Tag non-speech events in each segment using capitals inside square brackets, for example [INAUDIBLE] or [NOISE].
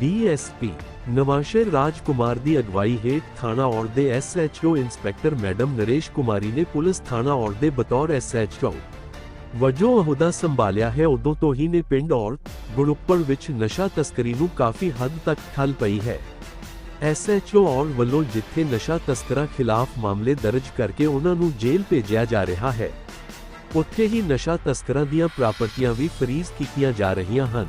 DSP Nawanshahr ਰਾਜਕੁਮਾਰ ਦੀ ਅਗਵਾਈ ਹੇਠ ਥਾਣਾ ਔੜ ਦੇ SHO inspector madam Naresh Kumari ਨੇ ਪੁਲਿਸ ਥਾਣਾ ਔੜ ਦੇ ਬਤੌਰ ਐਸਐਚਓ ਵਜੋਂ ਅਹੁਦਾ ਸੰਭਾਲਿਆ ਹੈ। ਉਦੋਂ ਤੋਂ ਹੀ ਨੇ ਪਿੰਡ ਔੜ ਗੁਰੂਪੜ ਵਿੱਚ ਨਸ਼ਾ ਤਸਕਰੀ ਨੂੰ ਕਾਫੀ ਹੱਦ ਤੱਕ ਠੱਲ ਪਈ ਹੈ। ਐਸਐਚਓ ਔੜ ਵੱਲੋਂ ਜਿੱਥੇ ਨਸ਼ਾ ਤਸਕਰਾਂ ਖਿਲਾਫ ਮਾਮਲੇ ਦਰਜ ਕਰਕੇ ਉਹਨਾਂ ਨੂੰ ਜੇਲ੍ਹ ਭੇਜਿਆ ਜਾ ਰਿਹਾ ਹੈ, ਉੱਥੇ ਹੀ ਨਸ਼ਾ ਤਸਕਰਾਂ ਦੀਆਂ ਪ੍ਰਾਪਰਟੀਆਂ ਵੀ ਫਰੀਜ਼ ਕੀਤੀਆਂ ਜਾ ਰਹੀਆਂ ਹਨ।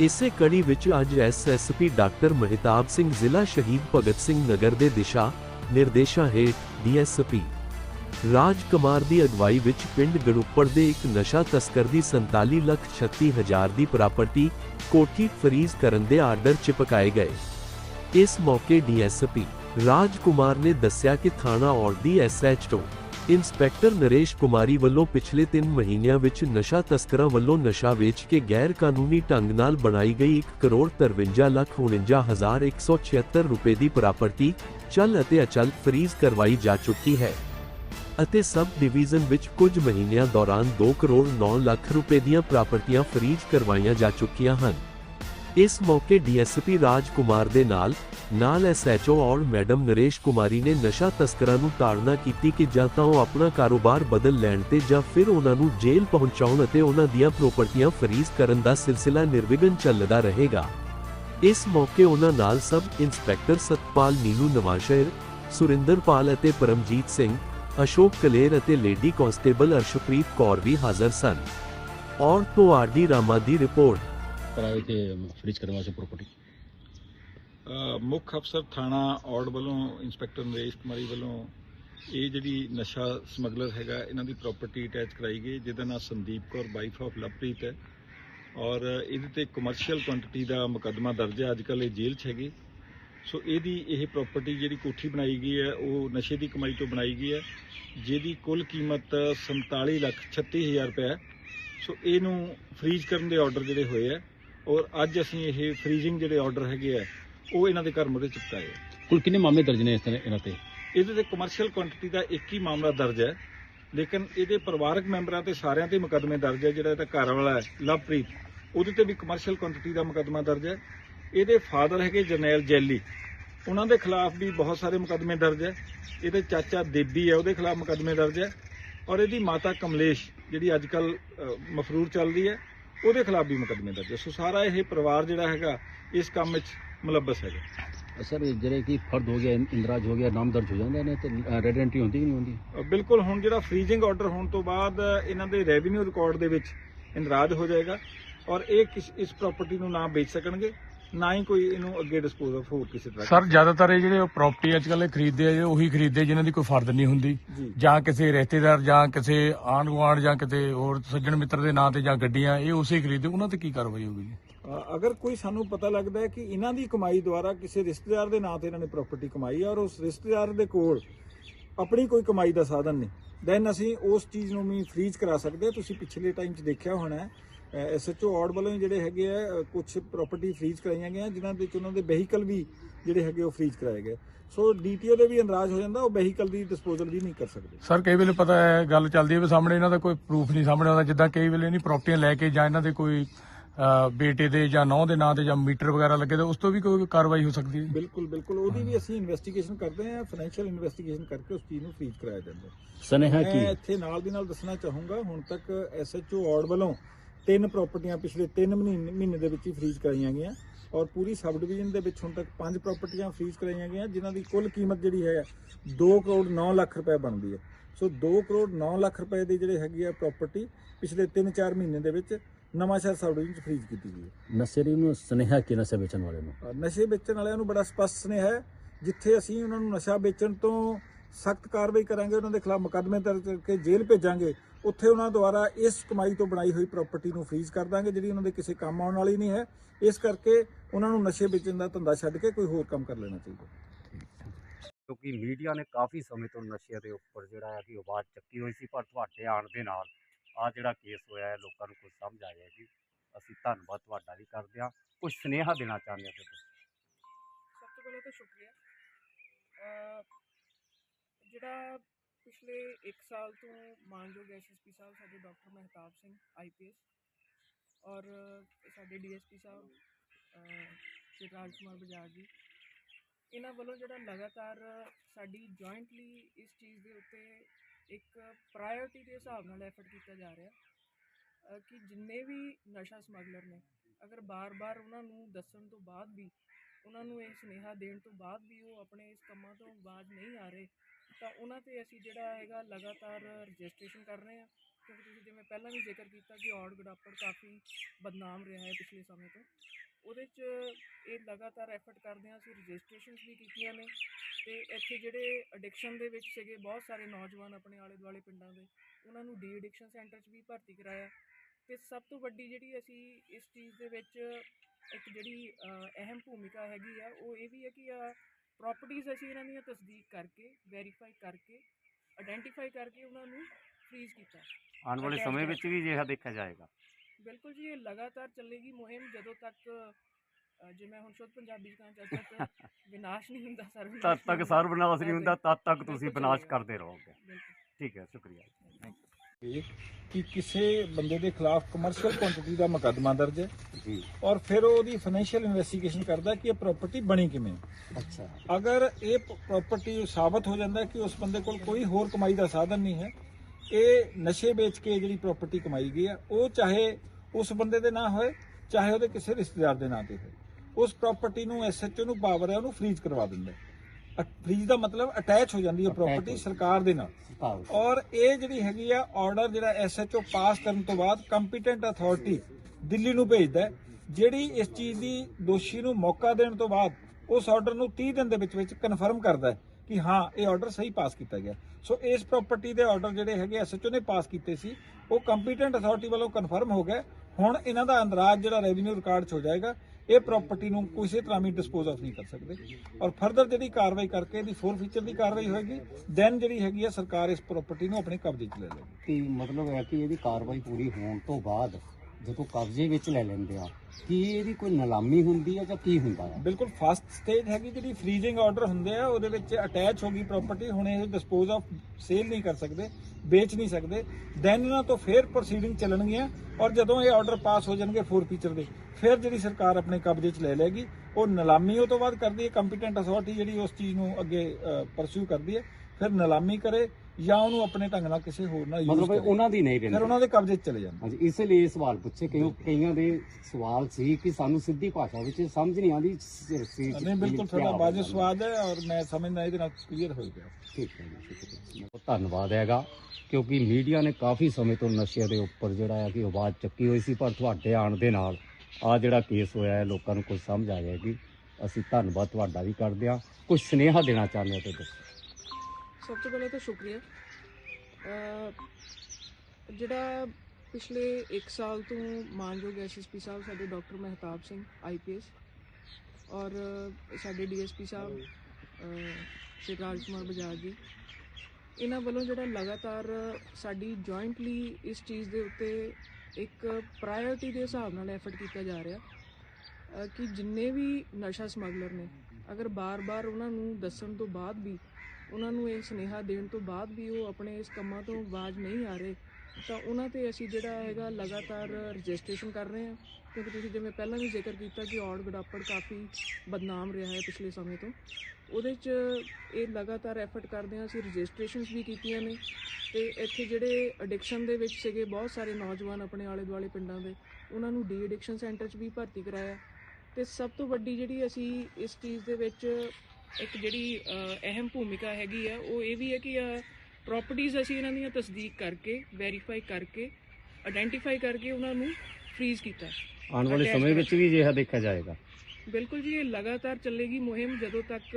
ਇਸੇ ਕੜੀ ਵਿੱਚ ਅੱਜ ਐਸਐਸਪੀ ਡਾਕਟਰ ਮਹਿਤਾਬ ਸਿੰਘ ਜ਼ਿਲ੍ਹਾ ਸ਼ਹੀਦ ਭਗਤ ਸਿੰਘ ਨਗਰ ਦੇ ਦਿਸ਼ਾ ਨਿਰਦੇਸ਼ਾਂ ਹੇਠ ਡੀਐਸਪੀ ਰਾਜ ਕੁਮਾਰ ਦੀ ਅਗਵਾਈ ਵਿੱਚ ਪਿੰਡ ਗੜੁੱਪੜ ਦੇ ਇੱਕ ਨਸ਼ਾ ਤਸਕਰ ਦੀ 47 ਲੱਖ 36 ਹਜ਼ਾਰ ਦੀ ਪ੍ਰਾਪਰਟੀ ਕੋਠੀ ਫਰੀਜ਼ ਕਰਨ ਦੇ ਆਰਡਰ ਚਿਪਕਾਏ ਗਏ। ਇਸ ਮੌਕੇ ਡੀਐਸਪੀ ਰਾਜ ਕੁਮਾਰ ਨੇ ਦੱਸਿਆ ਕਿ ਥਾਣਾ ਔੜ ਦੀ ਐਸਐਚਓ ਇੰਸਪੈਕਟਰ ਨਰੇਸ਼ ਕੁਮਾਰੀ ਵੱਲੋਂ ਪਿਛਲੇ 3 ਮਹੀਨਿਆਂ ਵਿੱਚ ਨਸ਼ਾ ਤਸਕਰਾਂ ਵੱਲੋਂ ਨਸ਼ਾ ਵੇਚ ਕੇ ਗੈਰ ਕਾਨੂੰਨੀ ਢੰਗ ਨਾਲ ਬਣਾਈ ਗਈ 1 ਕਰੋੜ 53 ਲੱਖ 49176 ਰੁਪਏ ਦੀ ਪ੍ਰਾਪਰਟੀ ਚਲ ਅਤੇ ਅਚਲ ਫਰੀਜ਼ ਕਰਵਾਈ ਜਾ ਚੁੱਕੀ ਹੈ ਅਤੇ ਸਬ ਡਿਵੀਜ਼ਨ ਵਿੱਚ ਕੁਝ ਮਹੀਨਿਆਂ ਦੌਰਾਨ 2 ਕਰੋੜ 9 ਲੱਖ ਰੁਪਏ ਦੀਆਂ ਪ੍ਰਾਪਰਟੀਆਂ ਫਰੀਜ਼ ਕਰਵਾਈਆਂ ਜਾ ਚੁੱਕੀਆਂ ਹਨ। ਇਸ ਮੌਕੇ ਡੀਐਸਪੀ ਰਾਜ ਕੁਮਾਰ ਦੇ ਨਾਲ ਨਾਲ ਐਸਐਚਓ ਔਰ ਮੈਡਮ ਨਰੇਸ਼ ਕੁਮਾਰੀ ਨੇ ਨਸ਼ਾ ਤਸਕਰਾਂ ਨੂੰ ਤਾੜਨਾ ਕੀਤੀ ਕਿ ਜਾਂ ਤਾਂ ਉਹ ਆਪਣਾ ਕਾਰੋਬਾਰ ਬਦਲ ਲੈਣ ਤੇ ਜਾਂ ਫਿਰ ਉਹਨਾਂ ਨੂੰ ਜੇਲ੍ਹ ਪਹੁੰਚਾਉਣ ਅਤੇ ਉਹਨਾਂ ਦੀਆਂ ਪ੍ਰਾਪਰਟੀਆਂ ਫਰੀਜ਼ ਕਰਨ ਦਾ ਸਿਲਸਿਲਾ ਨਿਰਵਿਘਨ ਚੱਲਦਾ ਰਹੇਗਾ। ਇਸ ਮੌਕੇ ਉਹਨਾਂ ਨਾਲ ਸਬ ਇੰਸਪੈਕਟਰ ਸਤਪਾਲ ਨੀਲੂ ਨਵਾਂਸ਼ਹਿਰ, ਸੁਰਿੰਦਰਪਾਲ ਅਤੇ ਪਰਮਜੀਤ ਸਿੰਘ, ਅਸ਼ੋਕ ਕਲੇਰ ਅਤੇ ਲੇਡੀ ਕਾਂਸਟੇਬਲ ਅਰਸ਼ਪ੍ਰੀਤ ਕੌਰ ਵੀ ਹਾਜ਼ਰ ਸਨ। ਔਰ ਤੁਹਾਡੀ ਰਾਮਾ ਦੀ ਰਿਪੋਰਟ। ਕਰਾਏ ਤੇ ਫ੍ਰਿਜ ਕਰਵਾ ਸੇ ਪ੍ਰੋਪਰਟੀ ਮੁੱਖ ਅਫਸਰ ਥਾਣਾ ਔੜ ਵੱਲੋਂ, ਇੰਸਪੈਕਟਰ ਨਰੇਸ਼ ਕੁਮਾਰੀ ਵੱਲੋਂ ਇਹ ਜਿਹੜੀ ਨਸ਼ਾ ਸਮਗਲਰ ਹੈਗਾ, ਇਹਨਾਂ ਦੀ ਪ੍ਰਾਪਰਟੀ ਅਟੈਚ ਕਰਾਈ ਗਈ, ਜਿਹਦਾ ਨਾਮ ਸੰਦੀਪ ਕੌਰ ਵਾਈਫ ਆਫ ਲਵਪ੍ਰੀਤ ਹੈ। ਔਰ ਇਹਦੇ ਤੇ ਕਮਰਸ਼ੀਅਲ ਕੁਆਂਟੀਟੀ ਦਾ ਮੁਕੱਦਮਾ ਦਰਜ ਹੈ ਅੱਜਕੱਲ ਇਹ ਜੇਲ੍ਹ 'ਚ ਹੈਗੀ। ਸੋ ਇਹਦੀ ਇਹ ਪ੍ਰਾਪਰਟੀ ਜਿਹੜੀ ਕੋਠੀ ਬਣਾਈ ਗਈ ਹੈ, ਉਹ ਨਸ਼ੇ ਦੀ ਕਮਾਈ ਤੋਂ ਬਣਾਈ ਗਈ ਹੈ, ਜਿਹਦੀ ਕੁੱਲ ਕੀਮਤ 47 ਲੱਖ 36 ਹਜ਼ਾਰ ਰੁਪਏ ਹੈ। ਸੋ ਇਹਨੂੰ ਫ੍ਰੀਜ਼ ਕਰਨ ਦੇ ਆਰਡਰ ਜਿਹੜੇ ਹੋਏ ਆ ਔਰ ਅੱਜ ਅਸੀਂ ਇਹ ਫ੍ਰੀਜ਼ਿੰਗ ਜਿਹੜੇ ਆਰਡਰ ਹੈਗੇ ਆ ਉਹ ਇਹਨਾਂ ਦੇ ਘਰ ਮੁਰੇ ਚਿਪਕਾਏ ਆ। ਕੁੱਲ ਕਿੰਨੇ ਮਾਮਲੇ ਦਰਜ ਨੇ ਇਸ ਤਰ੍ਹਾਂ ਇਹਨਾਂ ਤੇ? ਇਹਦੇ ਤੇ ਕਮਰਸ਼ੀਅਲ ਕੁਆਂਟੀਟੀ ਦਾ ਇੱਕ ਹੀ ਮਾਮਲਾ ਦਰਜ ਹੈ ਲੇਕਿਨ ਇਹਦੇ ਪਰਿਵਾਰਕ ਮੈਂਬਰਾਂ ਤੇ ਸਾਰਿਆਂ ਤੇ ਮੁਕੱਦਮੇ ਦਰਜ ਹੈ ਜਿਹੜਾ ਇਹਦਾ ਘਰ ਵਾਲਾ ਹੈ ਲਵਪ੍ਰੀਤ। ਉਹਦੇ ਤੇ ਵੀ ਕਮਰਸ਼ੀਅਲ ਕੁਆਂਟੀਟੀ ਦਾ ਮੁਕੱਦਮਾ ਦਰਜ ਹੈ। ਇਹਦੇ ਫਾਦਰ ਹੈਗੇ ਜਰਨੈਲ ਜੈਲੀ। ਉਹਨਾਂ ਦੇ ਖਿਲਾਫ ਵੀ ਬਹੁਤ ਸਾਰੇ ਮੁਕੱਦਮੇ ਦਰਜ ਹੈ। ਇਹਦੇ ਚਾਚਾ ਦੇਬੀ ਹੈ ਉਹਦੇ ਖਿਲਾਫ ਮੁਕੱਦਮੇ ਦਰਜ ਹੈ। ਔਰ ਇਹਦੀ ਮਾਤਾ ਕਮਲੇਸ਼ ਜਿਹੜੀ ਅੱਜ ਕੱਲ ਮਫਰੂਰ ਚੱਲ ਰਹੀ ਹੈ। ਉਹਦੇ ਖਿਲਾਫ ਵੀ ਮੁਕੱਦਮੇ ਦਰਜ ਹੈ। ਸੋ ਸਾਰਾ ਇਹ ਪਰਿਵਾਰ ਜਿਹੜਾ ਹੈਗਾ ਇਸ ਕੰਮ ਵਿੱਚ ਮੁਲੱਬਸ ਹੈਗਾ। ਸਰ ਜਿਹੜੇ ਕਿ ਫਰਦ ਹੋ ਗਿਆ ਇੰਦਰਾਜ ਹੋ ਗਿਆ ਨਾਮ ਦਰਜ ਹੋ ਜਾਂਦਾ ਨੇ ਤੇ ਰੈਡ ਐਂਟਰੀ ਹੁੰਦੀ ਕਿ ਨਹੀਂ ਹੁੰਦੀ? ਅ, ਬਿਲਕੁਲ ਹੁਣ ਜਿਹੜਾ ਫ੍ਰੀਜ਼ਿੰਗ ਆਰਡਰ ਹੋਣ ਤੋਂ ਬਾਅਦ ਇਹਨਾਂ ਦੇ ਰੈਵਨਿਊ ਰਿਕਾਰਡ ਦੇ ਵਿੱਚ ਇੰਦਰਾਜ ਹੋ ਜਾਏਗਾ ਔਰ ਇਹ ਕਿਸ ਇਸ ਪ੍ਰਾਪਰਟੀ ਨੂੰ ਨਾ ਵੇਚ ਸਕਣਗੇ। ਨਾ ਹੀ ਕੋਈ ਇਹਨੂੰ ਅੱਗੇ ਡਿਸਪੋਜ਼ ਆਫ ਹੋਰ ਕਿਸੇ ਤਰ੍ਹਾਂ ਸਰ ਜ਼ਿਆਦਾਤਰ ਇਹ ਜਿਹੜੇ ਪ੍ਰਾਪਰਟੀ ਅੱਜ ਕੱਲ੍ਹ ਖਰੀਦਦੇ ਆ ਇਹ ਉਹੀ ਖਰੀਦਦੇ ਜਿਨ੍ਹਾਂ ਦੀ ਕੋਈ ਫਰਦ ਨਹੀਂ ਹੁੰਦੀ। ਜੀ। ਜਾਂ ਕਿਸੇ ਰਿਸ਼ਤੇਦਾਰ ਜਾਂ ਕਿਸੇ ਆਂਢ ਗੁਆਂਢ ਜਾਂ ਕਿਤੇ ਹੋਰ ਸੱਜਣ ਮਿੱਤਰ ਦੇ ਨਾਂ ਤੇ ਜਾਂ ਗੱਡੀਆਂ ਇਹ ਉਸੇ ਖਰੀਦਦੇ ਉਹਨਾਂ ਤੇ ਕੀ ਕਾਰਵਾਈ ਹੋਊਗੀ ਜੀ? ਅ, ਅਗਰ ਕੋਈ ਸਾਨੂੰ ਪਤਾ ਲੱਗਦਾ ਹੈ ਕਿ ਇਹਨਾਂ ਦੀ ਕਮਾਈ ਦੁਆਰਾ ਕਿਸੇ ਰਿਸ਼ਤੇਦਾਰ ਦੇ ਨਾਂ ਤੇ ਇਹਨਾਂ ਨੇ ਪ੍ਰਾਪਰਟੀ ਕਮਾਈ ਹੈ ਔਰ ਉਸ ਰਿਸ਼ਤੇਦਾਰ ਦੇ ਕੋਲ ਆਪਣੀ ਕੋਈ ਕਮਾਈ ਦਾ ਸਾਧਨ ਨਹੀਂ ਦੈਨ ਅਸੀਂ ਉਸ ਚੀਜ਼ ਨੂੰ ਵੀ ਫ੍ਰੀਜ਼ ਕਰਾ ਸਕਦੇ ਹਾਂ। ਤੁਸੀਂ ਪਿਛਲੇ ਟਾਈਮ 'ਚ ਦੇਖਿਆ ਹੋਣਾ ਹੈ ਐਸਐਚਓ ਆਰਡ ਵੱਲੋਂ ਹੀ ਜਿਹੜੇ ਹੈਗੇ ਆ ਕੁਝ ਪ੍ਰਾਪਰਟੀ ਫ੍ਰੀਜ਼ ਕਰਾਈਆਂ ਗਈਆਂ ਜਿਨ੍ਹਾਂ ਦੇ ਵਿੱਚ ਉਹਨਾਂ ਦੇ ਵਹੀਕਲ ਵੀ ਜਿਹੜੇ ਹੈਗੇ ਉਹ ਫ੍ਰੀਜ਼ ਕਰਾਏ ਗਏ। ਸੋ ਡੀਟੀਓ ਦੇ ਵੀ ਅੰਦਰਾਜ ਹੋ ਜਾਂਦਾ ਉਹ ਵਹੀਕਲ ਦੀ ਡਿਸਪੋਜ਼ਲ ਵੀ ਨਹੀਂ ਕਰ ਸਕਦੇ। ਸਰ ਕਈ ਵੇਲੇ ਪਤਾ ਹੈ ਗੱਲ ਚੱਲਦੀ ਹੈ ਵੀ ਸਾਹਮਣੇ ਇਹਨਾਂ ਦਾ ਕੋਈ ਪ੍ਰੂਫ ਨਹੀਂ ਸਾਹਮਣੇ ਆਉਂਦਾ ਜਿੱਦਾਂ ਕਈ ਵੇਲੇ ਨਹੀਂ ਪ੍ਰਾਪਰਟੀਆਂ ਲੈ ਕੇ ਜਾਂ ਇਹਨਾਂ ਦੇ ਕੋਈ ਬੇਟੇ ਦੇ ਜਾਂ ਨੌਂ ਦੇ ਨਾਂ ਤੇ ਜਾਂ ਮੀਟਰ ਵਗੈਰਾ ਲੱਗੇ ਤਾਂ ਉਸ ਤੋਂ ਵੀ ਕੋਈ ਕਾਰਵਾਈ ਹੋ ਸਕਦੀ ਹੈ? ਬਿਲਕੁਲ ਬਿਲਕੁਲ। ਉਹਦੀ ਵੀ ਅਸੀਂ ਇਨਵੈਸਟੀਗੇਸ਼ਨ ਕਰਦੇ ਹਾਂ ਫਾਈਨੈਂਸ਼ੀਅਲ ਇਨਵੈਸਟੀਗੇਸ਼ਨ ਕਰਕੇ ਉਸ ਚੀਜ਼ ਨੂੰ ਫ੍ਰੀਜ਼ ਕਰਾਇਆ ਜਾਂਦਾ ਸਨੇਹਾ ਕੀ? ਮੈਂ ਇੱਥੇ ਨਾਲ ਦੀ ਨਾਲ ਦੱਸਣਾ ਚਾਹੂੰਗਾ ਹੁਣ ਤੱਕ ਐਸਐਚਓ ਆਰਡ ਵੱਲੋਂ ਤਿੰਨ ਪ੍ਰਾਪਰਟੀਆਂ ਪਿਛਲੇ 3 ਮਹੀਨੇ ਮਹੀਨੇ ਦੇ ਵਿੱਚ ਹੀ ਫ੍ਰੀਜ਼ ਕਰਾਈਆਂ ਗਈਆਂ ਔਰ ਪੂਰੀ ਸਬ ਡਿਵੀਜ਼ਨ ਦੇ ਵਿੱਚ ਹੁਣ ਤੱਕ ਪੰਜ ਪ੍ਰਾਪਰਟੀਆਂ ਫ੍ਰੀਜ਼ ਕਰਾਈਆਂ ਗਈਆਂ ਜਿਨ੍ਹਾਂ ਦੀ ਕੁੱਲ ਕੀਮਤ ਜਿਹੜੀ ਹੈ 2 ਕਰੋੜ 9 ਲੱਖ ਰੁਪਏ ਬਣਦੀ ਹੈ। ਸੋ 2 ਕਰੋੜ 9 ਲੱਖ ਰੁਪਏ ਦੀ ਜਿਹੜੇ ਹੈਗੀ ਆ ਪ੍ਰਾਪਰਟੀ ਪਿਛਲੇ 3-4 ਮਹੀਨੇ ਦੇ ਵਿੱਚ ਨਵਾਂ ਸ਼ਹਿਰ ਸਬ ਡਿਵੀਜ਼ਨ ਚ ਫ੍ਰੀਜ਼ ਕੀਤੀ ਗਈ ਹੈ। ਨਸ਼ੇਰੀ ਨੂੰ ਸਨੇਹਾ ਕੀ ਨਸ਼ਾ ਵੇਚਣ ਵਾਲੇ ਨੂੰ? ਨਸ਼ੇ ਵੇਚਣ ਵਾਲਿਆਂ ਨੂੰ ਬੜਾ ਸਪਸ਼ਟ ਸੁਨੇਹਾ ਹੈ ਜਿੱਥੇ ਅਸੀਂ ਉਹਨਾਂ ਨੂੰ ਨਸ਼ਾ ਵੇਚਣ ਤੋਂ ਸਖਤ ਕਾਰਵਾਈ ਕਰਾਂਗੇ ਉਹਨਾਂ ਦੇ ਖਿਲਾਫ ਮੁਕੱਦਮੇ ਦਰਜ ਕਰਕੇ ਜੇਲ੍ਹ ਭੇਜਾਂਗੇ। ਉੱਥੇ ਉਹਨਾਂ ਦੁਆਰਾ ਇਸ ਕਮਾਈ ਤੋਂ ਬਣਾਈ ਹੋਈ ਪ੍ਰਾਪਰਟੀ ਨੂੰ ਫ੍ਰੀਜ਼ ਕਰ ਦਾਂਗੇ ਜਿਹੜੀ ਉਹਨਾਂ ਦੇ ਕਿਸੇ ਕੰਮ ਆਉਣ ਵਾਲੀ ਨਹੀਂ ਹੈ। ਇਸ ਕਰਕੇ ਉਹਨਾਂ ਨੂੰ ਨਸ਼ੇ ਵੇਚਣ ਦਾ ਧੰਦਾ ਛੱਡ ਕੇ ਕੋਈ ਹੋਰ ਕੰਮ ਕਰ ਲੈਣਾ ਚਾਹੀਦਾ। ਕਿਉਂਕਿ ਮੀਡੀਆ ਨੇ ਕਾਫੀ ਸਮੇਂ ਤੋਂ ਨਸ਼ੇ ਦੇ ਉੱਪਰ ਜਿਹੜਾ ਹੈ ਕਿ ਆਵਾਜ਼ ਚੱਕੀ ਹੋਈ ਸੀ ਪਰ ਤੁਹਾਡੇ ਆਉਣ ਦੇ ਨਾਲ ਆ ਜਿਹੜਾ ਕੇਸ ਹੋਇਆ ਹੈ ਲੋਕਾਂ ਨੂੰ ਕੁਝ ਸਮਝ ਆਇਆ ਜੀ। ਅਸੀਂ ਧੰਨਵਾਦ ਤੁਹਾਡਾ ਵੀ ਕਰਦੇ ਹਾਂ। ਕੁਝ ਸੁਨੇਹਾ ਦੇਣਾ ਚਾਹੁੰਦੇ ਹਾਂ ਤੁਸੀਂ? ਸਭ ਤੋਂ ਪਹਿਲਾਂ ਤਾਂ ਸ਼ੁਕਰੀਆ। ਜਿਹੜਾ ਪਿਛਲੇ 1 ਸਾਲ ਤੋਂ ਮਾਨਯੋਗ ਐਸਐਸਪੀ ਸਾਹਿਬ ਸਾਡੇ ਡਾਕਟਰ ਮਹਿਤਾਬ ਸਿੰਘ ਆਈਪੀਐਸ ਔਰ ਸਾਡੇ ਡੀਐਸਪੀ ਸਾਹਿਬ, ਅਹ, ਸ਼੍ਰੀ ਰਾਜ ਕੁਮਾਰ ਬਜਾਜ ਜੀ, ਇਹਨਾਂ ਵੱਲੋਂ ਜਿਹੜਾ ਲਗਾਤਾਰ ਸਾਡੀ ਜੁਆਇੰਟਲੀ ਇਸ ਚੀਜ਼ ਦੇ ਉੱਤੇ ਇੱਕ ਪ੍ਰਾਇੋਰਟੀ ਦੇ ਹਿਸਾਬ ਨਾਲ ਐਫਰਟ ਕੀਤਾ ਜਾ ਰਿਹਾ ਕਿ ਜਿੰਨੇ ਵੀ ਨਸ਼ਾ ਸਮਗਲਰ ਨੇ, ਅਗਰ ਬਾਰ-ਬਾਰ ਉਹਨਾਂ ਨੂੰ ਦੱਸਣ ਤੋਂ ਬਾਅਦ ਵੀ, ਉਹਨਾਂ ਨੂੰ ਇਹ ਸੁਨੇਹਾ ਦੇਣ ਤੋਂ ਬਾਅਦ ਵੀ ਉਹ ਆਪਣੇ ਇਸ ਕੰਮਾਂ ਤੋਂ ਬਾਜ਼ ਨਹੀਂ ਆ ਰਹੇ ਤਾਂ ਉਹਨਾਂ ਤੇ ਅਸੀਂ ਜਿਹੜਾ ਹੈਗਾ ਲਗਾਤਾਰ ਰਜਿਸਟ੍ਰੇਸ਼ਨ ਕਰ ਰਹੇ ਹਾਂ, ਕਿਉਂਕਿ ਤੁਸੀਂ ਜਿਵੇਂ ਪਹਿਲਾਂ ਵੀ ਜ਼ਿਕਰ ਕੀਤਾ ਕਿ ਔੜ ਗੜਾਪੜ ਕਾਫੀ ਬਦਨਾਮ ਰਿਹਾ ਹੈ ਪਿਛਲੇ ਸਮੇਂ ਤੋਂ। ਉਹਦੇ 'ਚ ਇਹ ਲਗਾਤਾਰ ਐਫਰਟ ਕਰਦੇ ਹਾਂ, ਅਸੀਂ ਰਜਿਸਟ੍ਰੇਸ਼ਨਸ ਵੀ ਕੀਤੀਆਂ ਨੇ ਤੇ ਇੱਥੇ ਜਿਹੜੇ ਐਡਿਕਸ਼ਨ ਦੇ ਵਿੱਚ ਸੀਗੇ, ਬਹੁਤ ਸਾਰੇ ਨੌਜਵਾਨ ਆਪਣੇ ਆਲੇ ਦੁਆਲੇ ਪਿੰਡਾਂ ਦੇ, ਉਹਨਾਂ ਨੂੰ ਡੀ ਐਡਿਕਸ਼ਨ ਸੈਂਟਰ 'ਚ ਵੀ ਭਰਤੀ ਕਰਾਇਆ। ਤੇ ਸਭ ਤੋਂ ਵੱਡੀ ਜਿਹੜੀ ਅਸੀਂ ਇਸ ਚੀਜ਼ ਦੇ ਵਿੱਚ ਇੱਕ ਜਿਹੜੀ ਅਹਿਮ ਭੂਮਿਕਾ ਹੈਗੀ ਆ, ਉਹ ਇਹ ਵੀ ਹੈ ਕਿ ਪ੍ਰਾਪਰਟੀਆਂ ਅਸੀਂ ਇਹਨਾਂ ਦੀਆਂ ਤਸਦੀਕ ਕਰਕੇ ਵੈਰੀਫਾਈ ਕਰਕੇ ਆਇਡੈਂਟੀਫਾਈ ਕਰਕੇ ਉਹਨਾਂ ਨੂੰ ਫ੍ਰੀਜ਼ ਕੀਤਾ। ਆਉਣ ਵਾਲੇ ਸਮੇਂ। ਵਿੱਚ ਵੀ ਅਜਿਹਾ ਦੇਖਿਆ ਜਾਏਗਾ। ਬਿਲਕੁਲ ਜੀ ਇਹ ਲਗਾਤਾਰ ਚੱਲੇਗੀ ਮੁਹਿੰਮ ਜਦੋਂ ਤੱਕ ਅ, ਜੇ ਮੈਂ ਹੁਣ ਸ਼ੁੱਧ ਪੰਜਾਬੀ ਚ ਕਹਾਂ ਜਦ ਤੱਕ [LAUGHS] ਵਿਨਾਸ਼ ਨਹੀਂ ਹੁੰਦਾ ਸਰ ਤਦ ਤੱਕ ਸਰਬਨਾਸ਼ ਨਹੀਂ ਹੁੰਦਾ ਤਦ ਤੱਕ ਤੁਸੀਂ ਬਿਲਕੁਲ ਵਿਨਾਸ਼ ਚੱਲੇਗਾ। ਕਰਦੇ ਰਹੋਗੇ। ਬਿਲਕੁਲ। ਠੀਕ ਹੈ ਸ਼ੁਕਰੀਆ। ਇਹ ਕਿ ਕਿਸੇ ਬੰਦੇ ਦੇ ਖਿਲਾਫ ਕਮਰਸ਼ੀਅਲ ਕੁਆਂਟੀਟੀ ਦਾ ਮੁਕੱਦਮਾ ਦਰਜ ਹੈ ਜੀ। ਔਰ ਫਿਰ ਉਹਦੀ ਫਾਈਨੈਂਸ਼ੀਅਲ ਇਨਵੈਸਟੀਗੇਸ਼ਨ ਕਰਦਾ ਕਿ ਇਹ ਪ੍ਰਾਪਰਟੀ ਬਣੀ ਕਿਵੇਂ ਅੱਛਾ। ਅਗਰ ਇਹ ਪ੍ਰਾਪਰਟੀ ਸਾਬਤ ਹੋ ਜਾਂਦਾ ਕਿ ਉਸ ਬੰਦੇ ਕੋਲ ਕੋਈ ਹੋਰ ਕਮਾਈ ਦਾ ਸਾਧਨ ਨਹੀਂ ਹੈ ਇਹ ਨਸ਼ੇ ਵੇਚ ਕੇ ਜਿਹੜੀ ਪ੍ਰਾਪਰਟੀ ਕਮਾਈ ਗਈ ਹੈ ਉਹ ਚਾਹੇ ਉਸ ਬੰਦੇ ਦੇ ਨਾਂ ਹੋਏ ਚਾਹੇ ਉਹਦੇ ਕਿਸੇ ਰਿਸ਼ਤੇਦਾਰ ਦੇ ਨਾਂ ਤੇ ਹੋਏ ਉਸ ਪ੍ਰਾਪਰਟੀ ਨੂੰ ਐਸਐਚਓ ਨੂੰ ਪਾਵਰ ਹੈ ਉਹਨੂੰ ਫ੍ਰੀਜ਼ ਕਰਵਾ ਦਿੰਦਾ ਫ੍ਰੀਜ਼ ਦਾ ਮਤਲਬ ਅਟੈਚ ਹੋ ਜਾਂਦੀ ਹੈ ਪ੍ਰਾਪਰਟੀ ਸਰਕਾਰ ਦੇ ਨਾਲ। ਔਰ ਇਹ ਜਿਹੜੀ ਹੈਗੀ ਆ ਆਰਡਰ ਜਿਹੜਾ ਐਸਐਚਓ ਪਾਸ ਕਰਨ ਤੋਂ ਬਾਅਦ ਕੰਪੀਟੈਂਟ ਅਥਾਰਟੀ ਦਿੱਲੀ ਨੂੰ ਭੇਜਦਾ ਹੈ, ਜਿਹੜੀ ਇਸ ਚੀਜ਼ ਦੀ ਦੋਸ਼ੀ ਨੂੰ ਮੌਕਾ ਦੇਣ ਤੋਂ ਬਾਅਦ ਉਸ ਆਰਡਰ ਨੂੰ 30 ਦਿਨ ਦੇ ਵਿੱਚ ਵਿੱਚ ਕਨਫਰਮ ਕਰਦਾ ਹੈ ਕਿ ਹਾਂ ਇਹ ਆਰਡਰ ਸਹੀ ਪਾਸ ਕੀਤਾ ਗਿਆ। ਸੋ ਇਸ ਪ੍ਰਾਪਰਟੀ ਦੇ ਆਰਡਰ ਜਿਹੜੇ ਹੈਗੇ ਐਸਐਚਓ ਨੇ ਪਾਸ ਕੀਤੇ ਸੀ ਉਹ ਕੰਪੀਟੈਂਟ ਅਥਾਰਟੀ ਵੱਲੋਂ ਕਨਫਰਮ ਹੋ ਗਏ ਹੁਣ ਇਹਨਾਂ ਦਾ ਅੰਦਰਾਜ ਜਿਹੜਾ ਰੈਵਨਿਊ ਰਿਕਾਰਡ 'ਚ ਹੋ ਜਾਏਗਾ ਇਹ ਪ੍ਰਾਪਰਟੀ ਨੂੰ ਕਿਸੇ ਤਰ੍ਹਾਂ ਵੀ ਡਿਸਪੋਜ਼ ਆਫ ਨਹੀਂ ਕਰ ਸਕਦੇ। ਔਰ ਫਰਦਰ ਜਿਹੜੀ ਕਾਰਵਾਈ ਕਰਕੇ ਇਹਦੀ ਫੋਰ ਫੀਚਰ ਦੀ ਕਾਰਵਾਈ ਹੋਏਗੀ ਦੈਨ ਜਿਹੜੀ ਹੈਗੀ ਹੈ ਸਰਕਾਰ ਇਸ ਪ੍ਰਾਪਰਟੀ ਨੂੰ ਆਪਣੇ ਕਬਜ਼ੇ 'ਚ ਲੈ ਲਏਗੀ। ਕਿ ਮਤਲਬ ਹੈ ਕਿ ਇਹਦੀ ਕਾਰਵਾਈ ਪੂਰੀ ਹੋਣ ਤੋਂ ਬਾਅਦ ਜਦੋਂ ਕਬਜ਼ੇ ਵਿੱਚ ਲੈ ਲੈਂਦੇ ਆ। ਕੀ ਇਹਦੀ ਕੋਈ ਨਿਲਾਮੀ ਹੁੰਦੀ ਹੈ ਜਾਂ ਕੀ ਹੁੰਦਾ ਹੈ ਬਿਲਕੁਲ ਫਸਟ ਸਟੇਜ ਹੈਗੀ ਜਿਹੜੀ ਫ੍ਰੀਜ਼ਿੰਗ ਆਰਡਰ ਹੁੰਦੇ ਆ, ਉਹਦੇ ਵਿੱਚ ਅਟੈਚ ਹੋ ਗਈ ਪ੍ਰਾਪਰਟੀ ਹੁਣ ਇਹ ਡਿਸਪੋਜ਼ ਆਫ ਸੇਲ ਨਹੀਂ ਕਰ ਸਕਦੇ, ਵੇਚ ਨਹੀਂ ਸਕਦੇ। ਦੈਨ ਇਹਨਾਂ ਤੋਂ ਫੇਰ ਪ੍ਰੋਸੀਡਿੰਗ ਚੱਲਣਗੀਆਂ ਔਰ ਜਦੋਂ ਇਹ ਆਰਡਰ ਪਾਸ ਹੋ ਜਾਣਗੇ ਫੋਰ ਫੀਚਰ ਦੇ, ਫਿਰ ਜਿਹੜੀ ਸਰਕਾਰ ਆਪਣੇ ਕਬਜ਼ੇ 'ਚ ਲੈ ਲਏਗੀ। ਉਹ ਨਿਲਾਮੀ ਉਹ ਤੋਂ ਬਾਅਦ ਕਰਦੀ ਹੈ ਕੰਪੀਟੈਂਟ ਅਥਾਰਟੀ ਜਿਹੜੀ ਉਸ ਚੀਜ਼ ਨੂੰ ਅੱਗੇ ਪਰਸਿਊ ਕਰਦੀ ਹੈ। ਫਿਰ ਨਿਲਾਮੀ ਕਰੇ ਜਾਂ ਉਹਨੂੰ ਆਪਣੇ ਢੰਗ ਨਾਲ ਕਿਸੇ ਹੋਰ ਨਾਲ ਮਤਲਬ ਯੂਜ਼ ਇਹ ਕਰੇ। ਉਹਨਾਂ ਦੀ ਨਹੀਂ ਫਿਰ ਰਹਿੰਦੀ। ਉਹਨਾਂ ਦੇ ਕਬਜ਼ੇ 'ਚ ਚਲੇ ਜਾਂਦੇ। ਹਾਂਜੀ ਇਸ ਲਈ ਇਹ ਸਵਾਲ ਪੁੱਛੇ ਕਈ ਕਈਆਂ ਦੇ ਸਵਾਲ ਸੀ ਕਿ ਸਾਨੂੰ ਸਿੱਧੀ ਭਾਸ਼ਾ ਵਿੱਚ ਸਮਝ ਨਹੀਂ ਆਉਂਦੀ ਸ- ਸੀ ਨਹੀਂ ਬਿਲਕੁਲ ਤੁਹਾਡਾ ਜਾਂਦਾ। ਸਵਾਦ ਹੈ ਔਰ ਮੈਂ ਸਮਝਦਾ ਇਹਦੇ ਨਾਲ ਕਲੀਅਰ ਹੋ ਗਿਆ। ਠੀਕ ਹੈ ਜੀ ਸ਼ੁਕਰੀਆ ਬਹੁਤ ਧੰਨਵਾਦ ਹੈਗਾ ਕਿਉਂਕਿ ਮੀਡੀਆ ਨੇ ਕਾਫੀ ਸਮੇਂ ਤੋਂ ਨਸ਼ੇ ਦੇ ਉੱਪਰ ਜਿਹੜਾ ਹੈ ਕਿ ਆਵਾਜ਼ ਚੱਕੀ ਹੋਈ ਸੀ ਪਰ ਤੁਹਾਡੇ ਆਉਣ ਦੇ ਨਾਲ ਆ ਜਿਹੜਾ ਕੇਸ ਹੋਇਆ ਹੈ ਲੋਕਾਂ ਨੂੰ ਕੁਝ ਸਮਝ ਆ ਜਾਏਗੀ। ਅਸੀਂ ਧੰਨਵਾਦ ਤੁਹਾਡਾ ਵੀ ਕਰਦੇ ਹਾਂ। ਕੁਝ ਸੁਨੇਹਾ ਦੇਣਾ ਚਾਹੁੰਦੇ ਹਾਂ ਤੇ ਦੱਸੋ। ਸਭ ਤੋਂ ਪਹਿਲਾਂ ਤਾਂ ਸ਼ੁਕਰੀਆ। ਜਿਹੜਾ ਪਿਛਲੇ 1 ਸਾਲ ਤੋਂ ਮਾਨਯੋਗ ਐਸਐਸਪੀ ਸਾਹਿਬ ਸਾਡੇ ਡਾਕਟਰ ਮਹਿਤਾਬ ਸਿੰਘ ਆਈਪੀਐਸ ਔਰ ਸਾਡੇ ਡੀਐਸਪੀ ਸਾਹਿਬ ਅ, ਸ਼੍ਰੀ ਰਾਜ ਕੁਮਾਰ ਬਜਾਜ ਜੀ ਇਹਨਾਂ ਵੱਲੋਂ ਜਿਹੜਾ ਲਗਾਤਾਰ ਸਾਡੀ ਜੁਆਇੰਟਲੀ ਇਸ ਚੀਜ਼ ਦੇ ਉੱਤੇ ਇੱਕ ਪ੍ਰਾਇੋਰਟੀ ਦੇ ਹਿਸਾਬ ਨਾਲ ਐਫਰਟ ਕੀਤਾ ਜਾ ਰਿਹਾ ਕਿ ਜਿੰਨੇ ਵੀ ਨਸ਼ਾ ਸਮਗਲਰ ਨੇ ਅਗਰ ਬਾਰ-ਬਾਰ ਉਹਨਾਂ ਨੂੰ ਦੱਸਣ ਤੋਂ ਬਾਅਦ ਵੀ ਉਹਨਾਂ ਨੂੰ ਇਹ ਸੁਨੇਹਾ ਦੇਣ ਤੋਂ ਬਾਅਦ ਵੀ ਉਹ ਆਪਣੇ ਇਸ ਕੰਮਾਂ ਤੋਂ ਬਾਜ਼ ਨਹੀਂ ਆ ਰਹੇ, ਤਾਂ ਉਹਨਾਂ ਤੇ ਅਸੀਂ ਜਿਹੜਾ ਹੈਗਾ ਲਗਾਤਾਰ ਰਜਿਸਟ੍ਰੇਸ਼ਨ ਕਰ ਰਹੇ ਹਾਂ, ਕਿਉਂਕਿ ਤੁਸੀਂ ਜਿਵੇਂ ਪਹਿਲਾਂ ਵੀ ਜ਼ਿਕਰ ਕੀਤਾ ਕਿ ਔੜ ਗੜਾਪੜ ਕਾਫੀ ਬਦਨਾਮ ਰਿਹਾ ਹੈ ਪਿਛਲੇ ਸਮੇਂ ਤੋਂ, ਉਹਦੇ 'ਚ ਇਹ ਲਗਾਤਾਰ ਐਫਰਟ ਕਰਦੇ ਹਾਂ, ਅਸੀਂ ਰਜਿਸਟ੍ਰੇਸ਼ਨਸ ਵੀ ਕੀਤੀਆਂ ਨੇ, ਤੇ ਇੱਥੇ ਜਿਹੜੇ ਐਡਿਕਸ਼ਨ ਦੇ ਵਿੱਚ ਸੀਗੇ, ਬਹੁਤ ਸਾਰੇ ਨੌਜਵਾਨ ਆਪਣੇ ਆਲੇ ਦੁਆਲੇ ਪਿੰਡਾਂ ਦੇ, ਉਹਨਾਂ ਨੂੰ ਡੀ ਐਡਿਕਸ਼ਨ ਸੈਂਟਰ 'ਚ ਵੀ ਭਰਤੀ ਕਰਾਇਆ, ਤੇ ਸਭ ਤੋਂ ਵੱਡੀ ਜਿਹੜੀ ਅਸੀਂ ਇਸ ਚੀਜ਼ ਦੇ ਵਿੱਚ ਇੱਕ ਜਿਹੜੀ ਅਹਿਮ ਭੂਮਿਕਾ ਹੈਗੀ ਆ ਉਹ ਇਹ ਵੀ ਹੈ ਕਿ ਪ੍ਰਾਪਰਟੀਆਂ ਅਸੀਂ ਇਹਨਾਂ ਦੀਆਂ ਤਸਦੀਕ ਕਰਕੇ ਵੈਰੀਫਾਈ ਕਰਕੇ ਆਇਡੈਂਟੀਫਾਈ ਕਰਕੇ ਉਹਨਾਂ ਨੂੰ ਫ੍ਰੀਜ਼ ਕੀਤਾ। ਆਉਣ ਵਾਲੇ ਸਮੇਂ ਵਿੱਚ ਵੀ ਅਜਿਹਾ ਦੇਖਿਆ ਜਾਏਗਾ। ਬਿਲਕੁਲ ਜੀ ਇਹ ਲਗਾਤਾਰ ਚੱਲੇਗੀ ਮੁਹਿੰਮ ਜਦੋਂ ਤੱਕ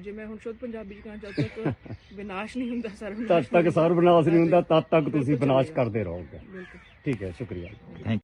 ਜੇ ਮੈਂ ਹੁਣ ਸ਼ੁੱਧ ਪੰਜਾਬੀ ਚ ਕਹਾਂ ਜਦ ਤੱਕ [LAUGHS] ਵਿਨਾਸ਼ ਨਹੀਂ ਹੁੰਦਾ ਸਰ ਤਦ ਤੱਕ ਸਰਬਨਾਸ਼ ਨਹੀਂ ਹੁੰਦਾ ਤਦ ਤੱਕ ਤੁਸੀਂ ਵਿਨਾਸ਼। ਕਰਦੇ ਰਹੋਗੇ। ਬਿਲਕੁਲ ਠੀਕ ਹੈ ਸ਼ੁਕਰੀਆ।